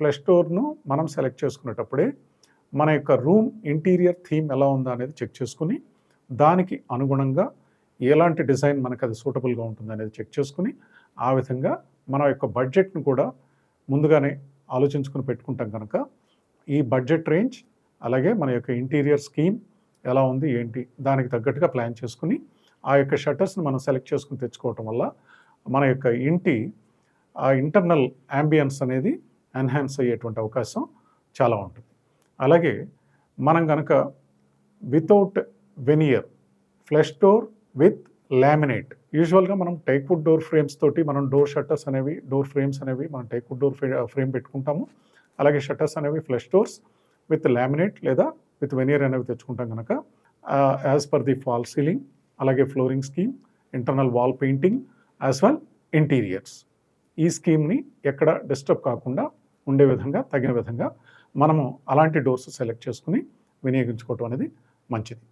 Flesh డోర్ను మనం select చేసుకునేటప్పుడే మన యొక్క రూమ్ ఇంటీరియర్ థీమ్ ఎలా ఉందా అనేది చెక్ చేసుకుని దానికి అనుగుణంగా ఎలాంటి డిజైన్ మనకు అది సూటబుల్గా ఉంటుంది అనేది చెక్ చేసుకుని ఆ విధంగా మన యొక్క బడ్జెట్ను కూడా ముందుగానే ఆలోచించుకుని పెట్టుకుంటాం కనుక ఈ బడ్జెట్ రేంజ్ అలాగే మన యొక్క ఇంటీరియర్ స్కీమ్ ఎలా ఉంది ఏంటి దానికి తగ్గట్టుగా ప్లాన్ చేసుకుని ఆ యొక్క షట్టర్స్ని మనం సెలెక్ట్ చేసుకుని తెచ్చుకోవటం వల్ల మన యొక్క ఇంటి ఆ ఇంటర్నల్ యాంబియన్స్ అనేది ఎన్హాన్స్ అయ్యేటువంటి అవకాశం చాలా ఉంటుంది. అలాగే మనం కనుక without veneer flush door with laminate యూజువల్గా మనం టేక్వుడ్ డోర్ ఫ్రేమ్స్ తోటి మనం డోర్ షట్టర్స్ అనేవి డోర్ ఫ్రేమ్స్ అనేవి మనం టేక్వుడ్ డోర్ ఫ్రేమ్ పెట్టుకుంటాము. అలాగే షట్టర్స్ అనేవి ఫ్లెష్ డోర్స్ విత్ లామినేట్ లేదా విత్ వెనియర్ అనేవి తెచ్చుకుంటాం కనుక as per the fall ceiling అలాగే flooring scheme internal wall painting as well interiors ఈ స్కీమ్ని ఎక్కడ డిస్టర్బ్ కాకుండా ఉండే విధంగా తగిన విధంగా మనము అలాంటి డోర్స్ సెలెక్ట్ చేసుకుని వినియోగించుకోవటం అనేది మంచిది.